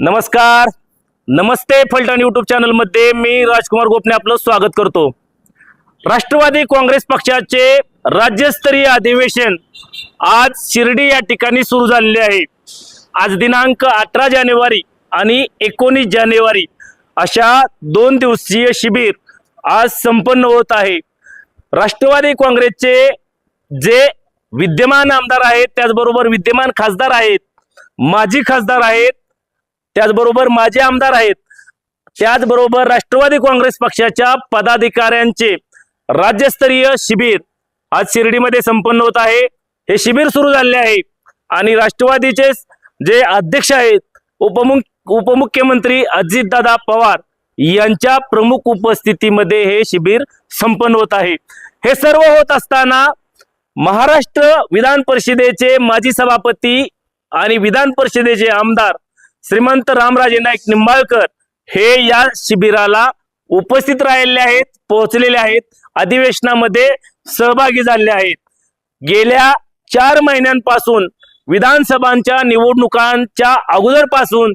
नमस्कार. नमस्ते फलटण यूट्यूब चॅनलमध्ये मी राजकुमार गोपने आपलं स्वागत करतो. राष्ट्रवादी काँग्रेस पक्षाचे राज्यस्तरीय अधिवेशन आज शिर्डी या ठिकाणी सुरू झालेले आहे. आज दिनांक अठरा जानेवारी आणि एकोणीस जानेवारी अशा दोन दिवसीय शिबिर आज संपन्न होत आहे. राष्ट्रवादी काँग्रेसचे जे विद्यमान आमदार आहेत त्याचबरोबर विद्यमान खासदार आहेत माजी खासदार आहेत त्याचबरोबर माजी आमदार आहेत. त्याचबरोबर राष्ट्रवादी काँग्रेस पक्षाच्या पदाधिकाऱ्यांचे राज्यस्तरीय शिबिर आज शिर्डीमध्ये संपन्न होत आहे. हे शिबिर सुरू झाले आहे आणि राष्ट्रवादीचे जे अध्यक्ष आहेत उपमुख उपमुख्यमंत्री अजितदादा पवार यांच्या प्रमुख उपस्थितीमध्ये हे शिबिर संपन्न होत आहे. हे सर्व होत असताना महाराष्ट्र विधान परिषदेचे माजी सभापती आणि विधान परिषदेचे आमदार श्रीमंत रामराजे नाईक निंबाळकर हे या शिबिराला उपस्थित राहिलेले आहेत पोहोचलेले आहेत अधिवेशनामध्ये सहभागी झालेले आहेत. गेल्या चार महिन्यांपासून विधानसभांच्या निवडणुकांच्या अगोदरपासून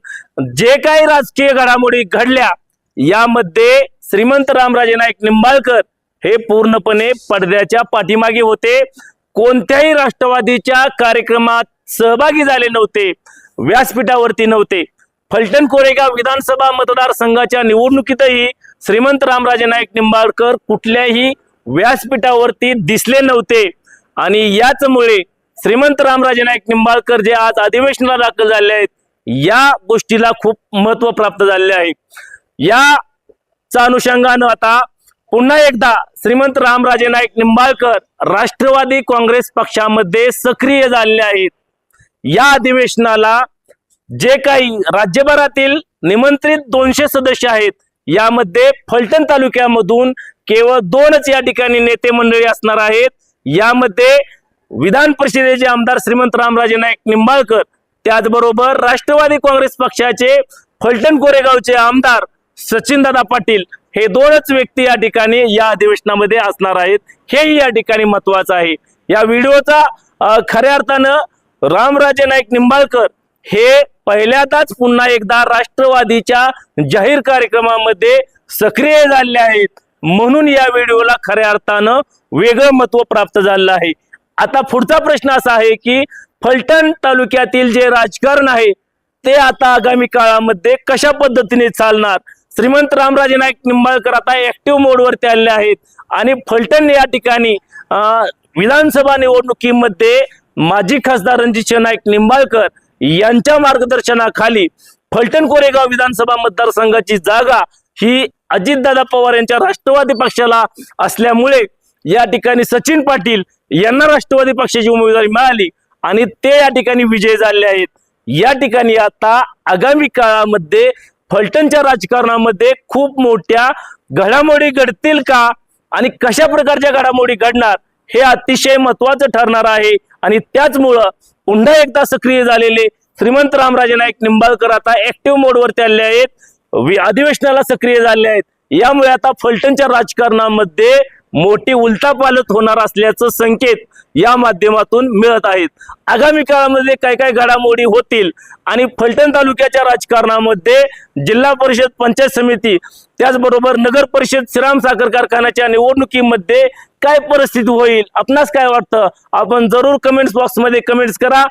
जे काही राजकीय घडामोडी घडल्या यामध्ये श्रीमंत रामराजे नाईक निंबाळकर हे पूर्णपणे पडद्याच्या पाठीमागे होते. कोणत्याही राष्ट्रवादीच्या कार्यक्रमात सहभागी झाले नव्हते. व्यासपीठावरती नव्हते. फलटण कोरेगाव विधानसभा मतदारसंघाच्या निवडणुकीतही श्रीमंत रामराजे नाईक निंबाळकर कुठल्याही व्यासपीठावरती दिसले नव्हते. आणि याचमुळे श्रीमंत रामराजे नाईक निंबाळकर जे आज अधिवेशनाला दाखल झाले आहेत या गोष्टीला खूप महत्त्व प्राप्त झालेले आहे. याच्या अनुषंगानं आता पुन्हा एकदा श्रीमंत रामराजे नाईक निंबाळकर राष्ट्रवादी काँग्रेस पक्षामध्ये सक्रिय झालेले आहेत. या अधिवेशनाला जे काही राज्यभरातील निमंत्रित दोनशे सदस्य आहेत यामध्ये फलटण तालुक्यामधून केवळ दोनच या ठिकाणी नेते मंडळी असणार आहेत. यामध्ये विधान परिषदेचे आमदार श्रीमंत रामराजे नाईक निंबाळकर त्याचबरोबर राष्ट्रवादी काँग्रेस पक्षाचे फलटण कोरेगावचे आमदार सचिनदादा पाटील हे दोनच व्यक्ती या ठिकाणी या अधिवेशनामध्ये असणार आहेत. हेही या ठिकाणी महत्वाचं आहे. या व्हिडिओचा खऱ्या अर्थानं रामराजे नाईक निंबाळकर हे पहिल्यांदाच पुन्हा एकदा राष्ट्रवादीच्या जाहीर कार्यक्रमामध्ये सक्रिय झाले आहेत. म्हणून या व्हिडिओला खऱ्या अर्थानं वेगळं महत्त्व प्राप्त झालेलं आहे. आता पुढचा प्रश्न असा आहे की फलटण तालुक्यातील जे राजकारण आहे ते आता आगामी काळामध्ये कशा पद्धतीने चालणार? श्रीमंत रामराजे नाईक निंबाळकर आता ऍक्टिव्ह मोडवरती आलेले आहेत. आणि फलटण या ठिकाणी विधानसभा निवडणुकीमध्ये माजी खासदार रणजित नाईक निंबाळकर यांच्या मार्गदर्शनाखाली फलटण कोरेगाव विधानसभा मतदारसंघाची जागा ही अजितदादा पवार यांच्या राष्ट्रवादी पक्षाला असल्यामुळे या ठिकाणी सचिन पाटील यांना राष्ट्रवादी पक्षाची उमेदवारी मिळाली आणि ते या ठिकाणी विजय झाले आहेत. या ठिकाणी आता आगामी काळामध्ये फलटणच्या राजकारणामध्ये खूप मोठ्या घडामोडी घडतील का आणि कशा प्रकारच्या घडामोडी घडणार हे अतिशय महत्वाचं ठरणार आहे. आणि त्याचमुळं पुन्हा एकदा सक्रिय झालेले श्रीमंत रामराजे नाईक निंबाळकर आता ऍक्टिव्ह मोडवरती आले आहेत. अधिवेशनाला सक्रिय झाले आहेत. यामुळे आता फलटणच्या राजकारणामध्ये मोठी उलटापालट होणार असल्याचं संकेत या माध्यमातून मिळत आहेत. आगामी काळामध्ये काय काय घडामोडी होतील आणि फलटण तालुक्याच्या राजकारणामध्ये जिल्हा परिषद पंचायत समिती त्याचबरोबर नगर परिषद श्रीराम साखर कारखान्याच्या निवडणुकीमध्ये काय परिस्थिती होईल? आपणास काय वाटतं? आपण जरूर कमेंट्स बॉक्समध्ये कमेंट्स करा.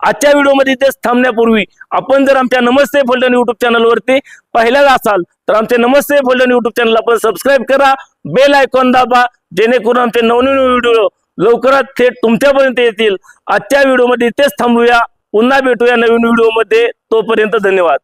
आजच्या व्हिडिओमध्ये इथेच थांबण्यापूर्वी आपण जर आमच्या नमस्ते फलटण युट्यूब चॅनलवरती पहिल्यांदा असाल तर आमचे नमस्ते फलटण युट्यूब चॅनल आपण सबस्क्राईब करा. बेल आयकॉन दाबा जेणेकरून आमचे नवनवीन व्हिडिओ लवकरात थेट तुमच्यापर्यंत येतील. आजच्या व्हिडिओमध्ये इथेच थांबूया. पुन्हा भेटूया नवीन व्हिडिओमध्ये. तोपर्यंत धन्यवाद.